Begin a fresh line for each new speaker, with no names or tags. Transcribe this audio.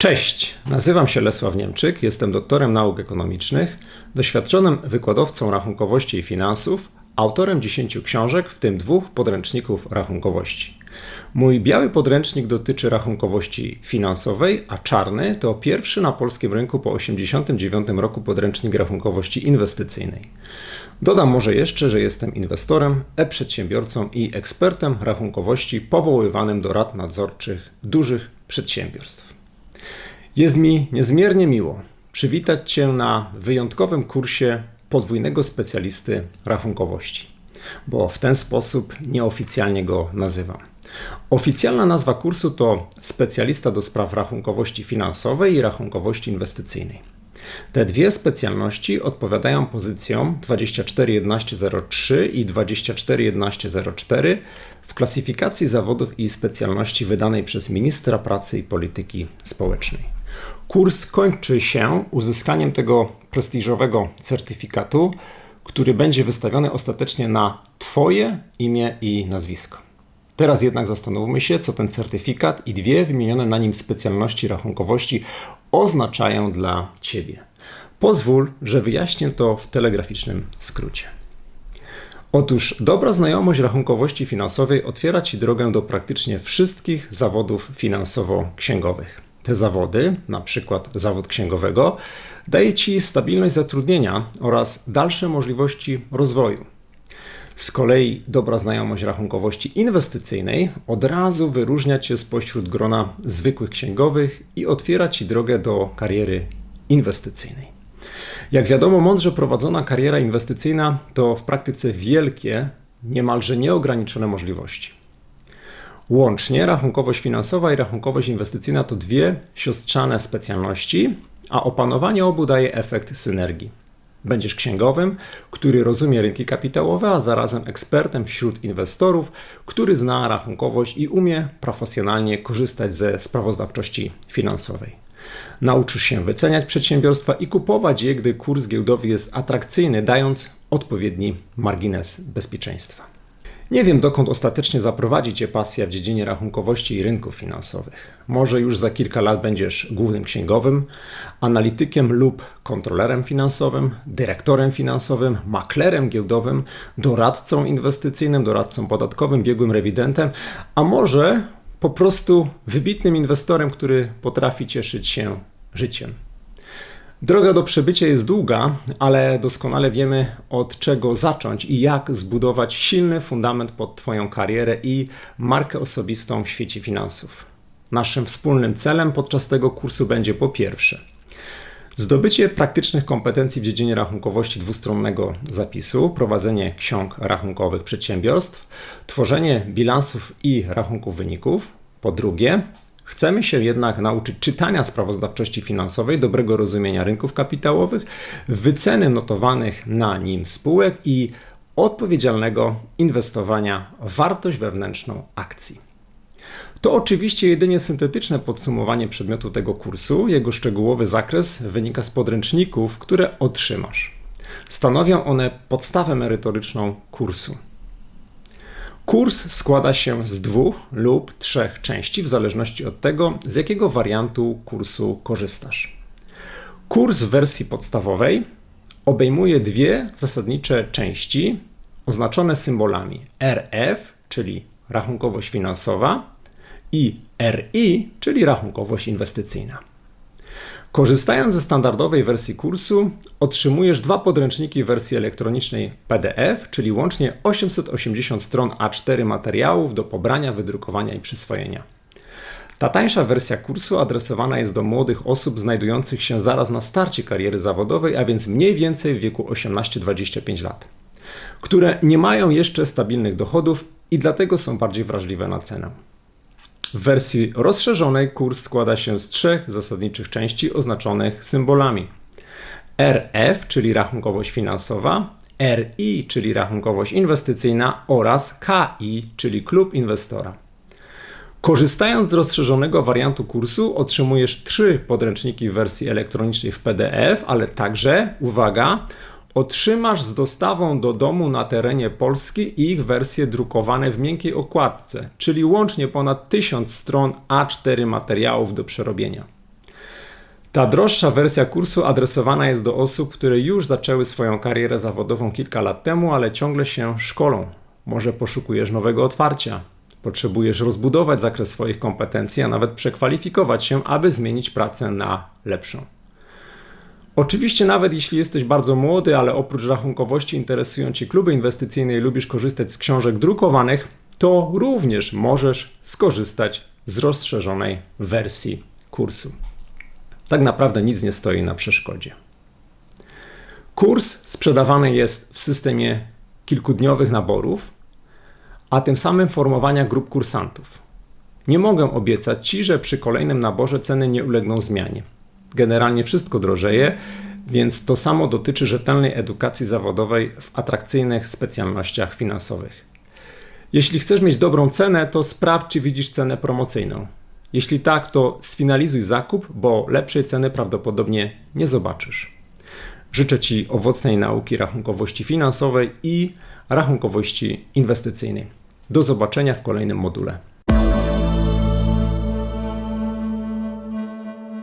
Cześć, nazywam się Lesław Niemczyk, jestem doktorem nauk ekonomicznych, doświadczonym wykładowcą rachunkowości i finansów, autorem 10 książek, w tym dwóch podręczników rachunkowości. Mój biały podręcznik dotyczy rachunkowości finansowej, a czarny to pierwszy na polskim rynku po 1989 roku podręcznik rachunkowości inwestycyjnej. Dodam może jeszcze, że jestem inwestorem, e-przedsiębiorcą i ekspertem rachunkowości powoływanym do rad nadzorczych dużych przedsiębiorstw. Jest mi niezmiernie miło przywitać Cię na wyjątkowym kursie podwójnego specjalisty rachunkowości, bo w ten sposób nieoficjalnie go nazywam. Oficjalna nazwa kursu to specjalista do spraw rachunkowości finansowej i rachunkowości inwestycyjnej. Te dwie specjalności odpowiadają pozycjom 241103 i 241104 w klasyfikacji zawodów i specjalności wydanej przez ministra pracy i polityki społecznej. Kurs kończy się uzyskaniem tego prestiżowego certyfikatu, który będzie wystawiony ostatecznie na Twoje imię i nazwisko. Teraz jednak zastanówmy się, co ten certyfikat i dwie wymienione na nim specjalności rachunkowości oznaczają dla Ciebie. Pozwól, że wyjaśnię to w telegraficznym skrócie. Otóż dobra znajomość rachunkowości finansowej otwiera Ci drogę do praktycznie wszystkich zawodów finansowo-księgowych te zawody, na przykład zawód księgowego, daje Ci stabilność zatrudnienia oraz dalsze możliwości rozwoju. Z kolei dobra znajomość rachunkowości inwestycyjnej od razu wyróżnia Cię spośród grona zwykłych księgowych i otwiera Ci drogę do kariery inwestycyjnej. Jak wiadomo, mądrze prowadzona kariera inwestycyjna to w praktyce wielkie, niemalże nieograniczone możliwości. Łącznie rachunkowość finansowa i rachunkowość inwestycyjna to dwie siostrzane specjalności, a opanowanie obu daje efekt synergii. Będziesz księgowym, który rozumie rynki kapitałowe, a zarazem ekspertem wśród inwestorów, który zna rachunkowość i umie profesjonalnie korzystać ze sprawozdawczości finansowej. Nauczysz się wyceniać przedsiębiorstwa i kupować je, gdy kurs giełdowy jest atrakcyjny, dając odpowiedni margines bezpieczeństwa. Nie wiem, dokąd ostatecznie zaprowadzi Cię pasja w dziedzinie rachunkowości i rynków finansowych. Może już za kilka lat będziesz głównym księgowym, analitykiem lub kontrolerem finansowym, dyrektorem finansowym, maklerem giełdowym, doradcą inwestycyjnym, doradcą podatkowym, biegłym rewidentem, a może po prostu wybitnym inwestorem, który potrafi cieszyć się życiem. Droga do przebycia jest długa, ale doskonale wiemy od czego zacząć i jak zbudować silny fundament pod Twoją karierę i markę osobistą w świecie finansów. Naszym wspólnym celem podczas tego kursu będzie po pierwsze zdobycie praktycznych kompetencji w dziedzinie rachunkowości dwustronnego zapisu, prowadzenie ksiąg rachunkowych przedsiębiorstw, tworzenie bilansów i rachunków wyników. Po drugie, Chcemy się jednak nauczyć czytania sprawozdawczości finansowej, dobrego rozumienia rynków kapitałowych, wyceny notowanych na nim spółek i odpowiedzialnego inwestowania w wartość wewnętrzną akcji. To oczywiście jedynie syntetyczne podsumowanie przedmiotu tego kursu. Jego szczegółowy zakres wynika z podręczników, które otrzymasz. Stanowią one podstawę merytoryczną kursu. Kurs składa się z dwóch lub trzech części, w zależności od tego, z jakiego wariantu kursu korzystasz. Kurs w wersji podstawowej obejmuje dwie zasadnicze części oznaczone symbolami RF, czyli rachunkowość finansowa, i RI, czyli rachunkowość inwestycyjna. Korzystając ze standardowej wersji kursu, otrzymujesz dwa podręczniki w wersji elektronicznej PDF, czyli łącznie 880 stron A4 materiałów do pobrania, wydrukowania i przyswojenia. Ta tańsza wersja kursu adresowana jest do młodych osób znajdujących się zaraz na starcie kariery zawodowej, a więc mniej więcej w wieku 18-25 lat, które nie mają jeszcze stabilnych dochodów i dlatego są bardziej wrażliwe na cenę. W wersji rozszerzonej kurs składa się z trzech zasadniczych części oznaczonych symbolami. RF, czyli rachunkowość finansowa, RI, czyli rachunkowość inwestycyjna oraz KI, czyli klub inwestora. Korzystając z rozszerzonego wariantu kursu, otrzymujesz trzy podręczniki w wersji elektronicznej w PDF, ale także, uwaga, Otrzymasz z dostawą do domu na terenie Polski ich wersje drukowane w miękkiej okładce, czyli łącznie ponad 1000 stron A4 materiałów do przerobienia. Ta droższa wersja kursu adresowana jest do osób, które już zaczęły swoją karierę zawodową kilka lat temu, ale ciągle się szkolą. Może poszukujesz nowego otwarcia, potrzebujesz rozbudować zakres swoich kompetencji, a nawet przekwalifikować się, aby zmienić pracę na lepszą. Oczywiście, nawet jeśli jesteś bardzo młody, ale oprócz rachunkowości interesują Cię kluby inwestycyjne i lubisz korzystać z książek drukowanych, to również możesz skorzystać z rozszerzonej wersji kursu. Tak naprawdę nic nie stoi na przeszkodzie. Kurs sprzedawany jest w systemie kilkudniowych naborów, a tym samym formowania grup kursantów. Nie mogę obiecać Ci, że przy kolejnym naborze ceny nie ulegną zmianie. Generalnie wszystko drożeje, więc to samo dotyczy rzetelnej edukacji zawodowej w atrakcyjnych specjalnościach finansowych. Jeśli chcesz mieć dobrą cenę, to sprawdź, czy widzisz cenę promocyjną. Jeśli tak, to sfinalizuj zakup, bo lepszej ceny prawdopodobnie nie zobaczysz. Życzę Ci owocnej nauki rachunkowości finansowej i rachunkowości inwestycyjnej. Do zobaczenia w kolejnym module.